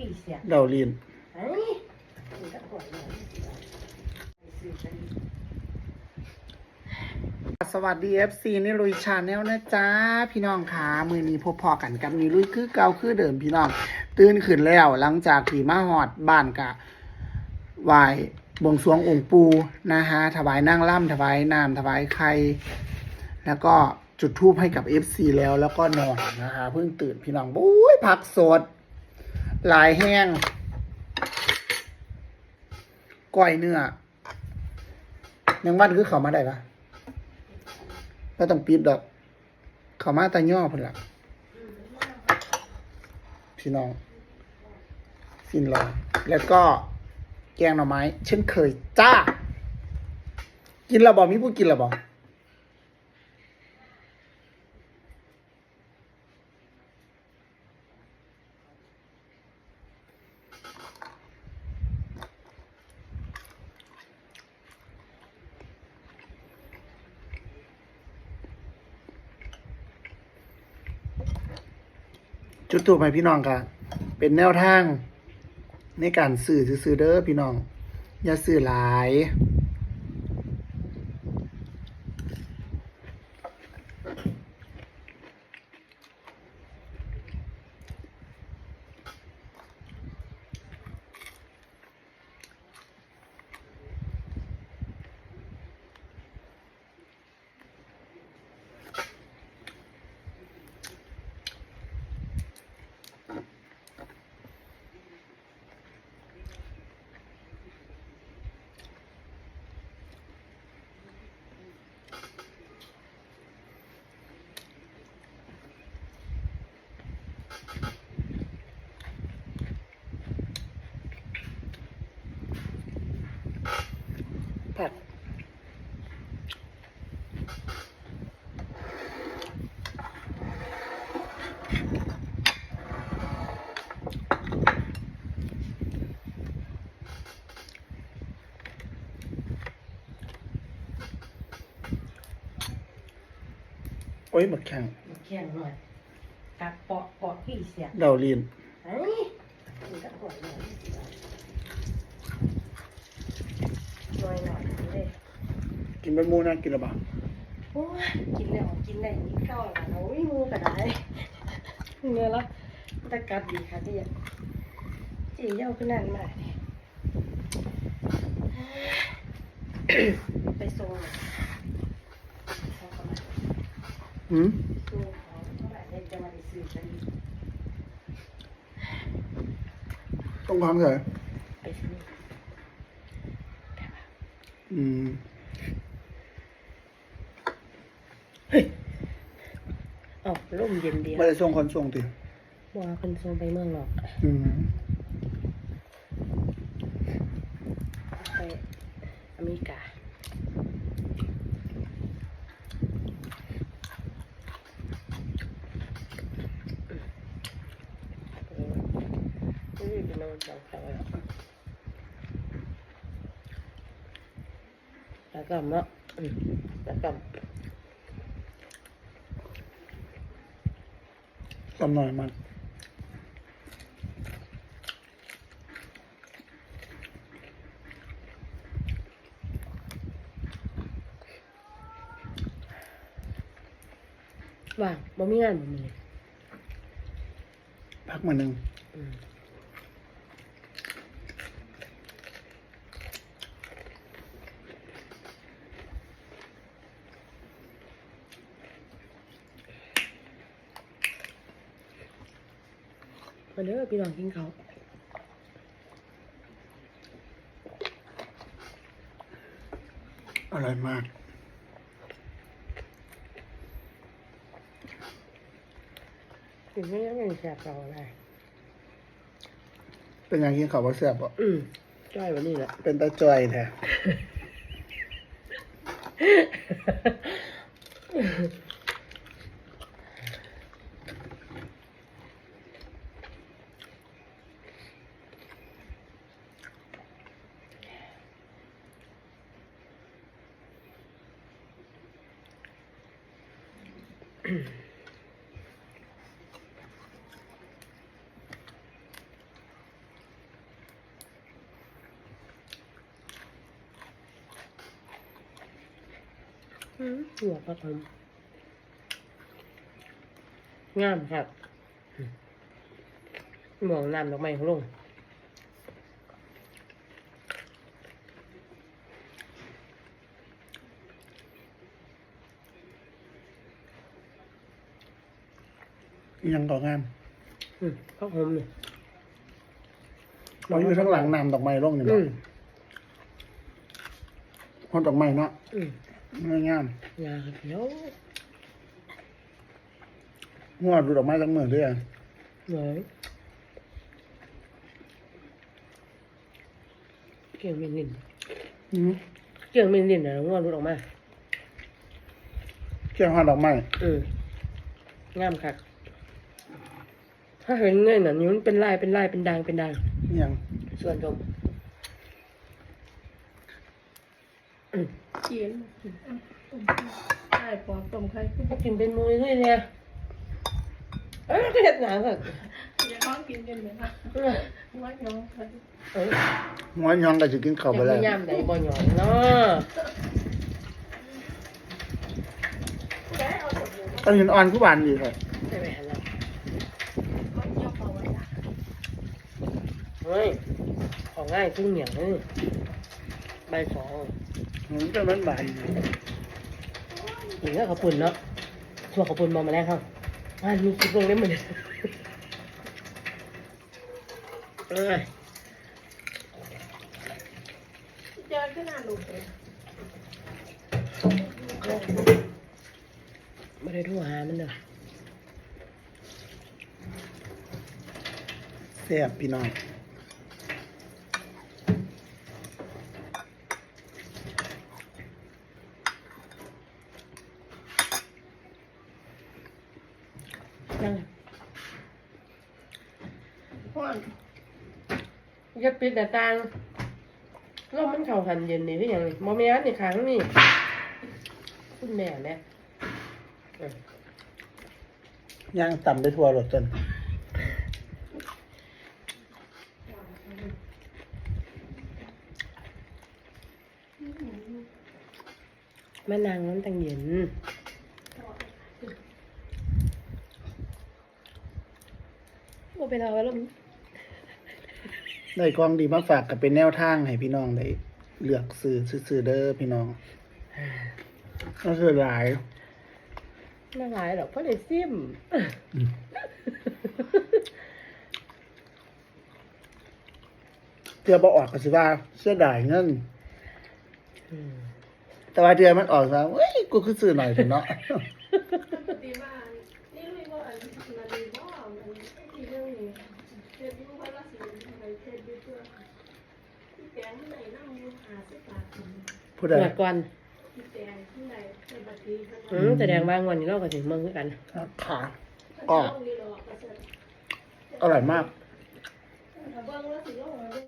พี่เสียเดาลีนเฮ้ยมันก็ปวดเลยซื้อกันสวัสดี FC นี่ลุยชาแนลนะจ๊ะพี่น้องขามือนี้พบพอกันกับนี่ลุยคือเก่าคือเดิมพี่น้อง ตื่นขึ้นแล้ว หลังจากที่มาหอดบ้านกะไหวายบวงสรวงองค์ปูนะฮะถวายนั่งล่ำถวายน้ำถวายไข่แล้วก็จุดทูปให้กับ FC แล้วแล้วก็นอนนะคะเพิ่งตื่นพี่น้องบุ้ยผักสด หลายแห้งก้อยเนื้อยังวันคือเขามาได้ปะก็ต้องปิดดอก เขามาตาย่อพุ่นละพี่น้อง สินรอแล้วก็แกงหน่อไม้ เช่นเคยจ้า กินละบอมีผู้กินละบอ จุดถูกไหมพี่น้องค่ะ เป็นแนวทางในการสื่อซื้อเด้อพี่น้อง อย่าสื่อหลาย ผัดโอ้ยหมดแข่งเคียงหน่อย กัดปอกปอกพี่เสียเดาลีนเฮ้ยมันก็ปวดเลยหน่อยหน่อยเลยกินเป็นหมูนะกินและบาโอ้ยกินแล้วกินได้อีกเข้าแล้วโอ้ยงูกระไดเนื้อละตะกัดดีค่ะที่ยังจีเย้าขึ้นนั่นมาเนี่ยไปส่งหน่อยส่งเข้ามา หืม ดูของเท่าไหร่เนี่ยจะมาได้ซื้อกัน ต้องความใส่ไปซื้ออืมอ๋อร่มเย็นเดียวไม่ได้ส่งคนส่งติว่าคนส่งไปเมืองนอกอืมไปอเมริกา นี่เนโนนสองแล้วแล้วก็มะอืมแล้วก็กำหน่อยมันว่างบ่มีงานบ่มีพักมาหนึ่ง เด้อพี่น้องกินเขาวอร่อยมากกินไม่ยังไม่แสบเราอะไรเป็นอย่างกินข้าวบ่แซ่บบ่อืมจ้อยวันนี้แหละเป็นตาจอยแท้ หัวครับผงามครับมองน้ำดอกไม้ของลุง ยังก่องามอืมข้าวหอมนี่เราอยู่ข้างหลังนำดอกไม้ร่องนี่อืเนาะมฮอดดอกไม้เนาะอืมไม่งามงาเขียวงวดดูดอกไม้ทั้งเมืองด้วยอะเหนื่อยเกี่ยงเมนลินอืมเกี่ยงเมนลินนะงวดรุดออกมาแก้วฮอดดอกไม้อืมงามคัก ถ้าเห็นเงินน่ะนิ้วมันเป็นลายเป็นลายเป็นด่างเป็นด่างอิหยังส่วนตรงอืมเขียนใช่ปอกต้มไข่พวกกินเป็นมือเลยเนี่ยเอ้ยก็เห็ดหนาสักอย่าร้องกินกันเลยนะเออวัดน้องไข่เออหัวยองก็จะกินข้าวไปจะแล้วพยายามใดบ่หยองเนาะแกเอาสมุนตอนเห็นอ่อนผู้บานดีเลย ใช่ไหมฮะล่ะ เขาเยี่ยมเอาไว้ละ เฮ้ยของง่ายขึ้นเหนียวนี่ใบสองมันจะมันบานอยู่อย่างเงี้ยขาวปุ่นเนาะชั่วขาวปุ่นมองมาแล้วครับอ่ามีคลิปลงเล่มเหมือนเอ้ยเจอขึ้นหน้าลูกเลยไม่ได้โทั่วหามันเด้อแซ่บพี่น้องยัง พ่อนอย่าปิดแต่ตางลมมันเข่าหันเย็นนี่ที่ยังนี่โมเมนต์นี่ครั้งนี่คุณแม่แม่เออย่างต่ำไปทั่วรถจนแม่นางน้ำตังเย็นโอ้ไปเราแล้ว ได้กล้องดีมาฝากกับเป็นแนวทางให้พี่น้องได้เลือกซื้อซื้อๆเด้อพี่น้องก็คือหลายน่าหลายหรอกเพราะได้ซิมเทือบ่ออกก็สิว่าเสียดายเงินอืมแต่ว่าเทือมันออกซะเฮ้ย กูคือซื้อหน่อยเถอะเนาะ ปกติว่านี่เรียกว่าอันนี้มันมีบ่อมันที่เรื่องนี้เทปยูว่าละสิอะไรเทปยูเพื่อที่แปลงไหนนั่งอยู่หาสิบบาท ผู้ใดหมดก่อนที่แปลงที่ไหนในบัตรดีเท่าอืนั้นมแสดงว่างวันนี้เราก็ถึงเมืองคือกันค่ะก็ก็อร่อยมาก ถ้าเบิ้งแล้วสิโลก